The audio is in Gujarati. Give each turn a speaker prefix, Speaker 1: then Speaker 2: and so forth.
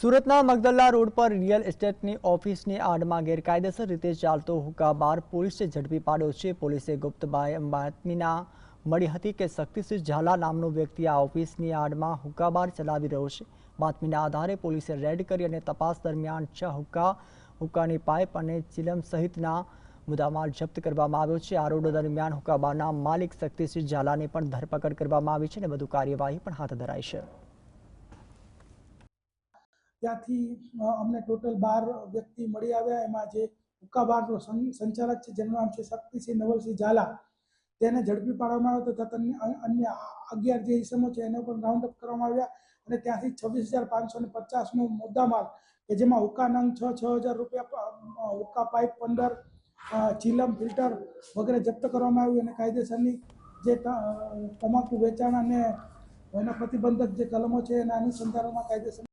Speaker 1: સુરતના મગદલ્લા રોડ પર રિયલ એસ્ટેટની ઓફિસની આડમાં ગેરકાયદેસર રીતે ચાલતો હુક્કા બાર પોલીસે ઝડપી પાડ્યો છે. પોલીસે ગુપ્ત બાતમીના મળી હતી કે શક્તિસિંહ ઝાલા નામનો વ્યક્તિ આ ઓફિસની આડમાં હુકાબાર ચલાવી રહ્યો છે. બાતમીના આધારે પોલીસે રેડ કરી અને તપાસ દરમિયાન છ હુક્કા, હુક્કાની પાઇપ અને ચિલમ સહિતના મુદ્દામાલ જપ્ત કરવામાં આવ્યો છે. આ રોડ દરમિયાન હુકાબારના માલિક શક્તિસિંહ ઝાલાની પણ ધરપકડ કરવામાં આવી છે અને વધુ કાર્યવાહી પણ હાથ ધરાઈ છે.
Speaker 2: ત્યાંથી અમને ટોટલ બાર વ્યક્તિ મળી આવ્યા. એમાં જે હુક્કા બારનો સંચાલક છે, જેનું નામ છે શક્તિસિંહ નવલસિંહ ઝાલા. તેને ઝડપી પાડવામાં આવ્યો તથા અન્ય અગિયાર જે ઇસમો છે, એને પણ રાઉન્ડ અપ કરવામાં આવ્યા. અને ત્યાંથી છવ્વીસ હજાર પાંચસો ને પચાસનો મુદ્દામાલ, કે જેમાં હુક્કા નંગ છ છ હજાર રૂપિયા હુક્કા પાઇપ પંદર ચીલમ ફિલ્ટર વગેરે જપ્ત કરવામાં આવ્યું. અને કાયદેસરની જે તમાકુ વેચાણ અને એના પ્રતિબંધક જે કલમો છે, એના અનુસંધાનમાં કાયદેસર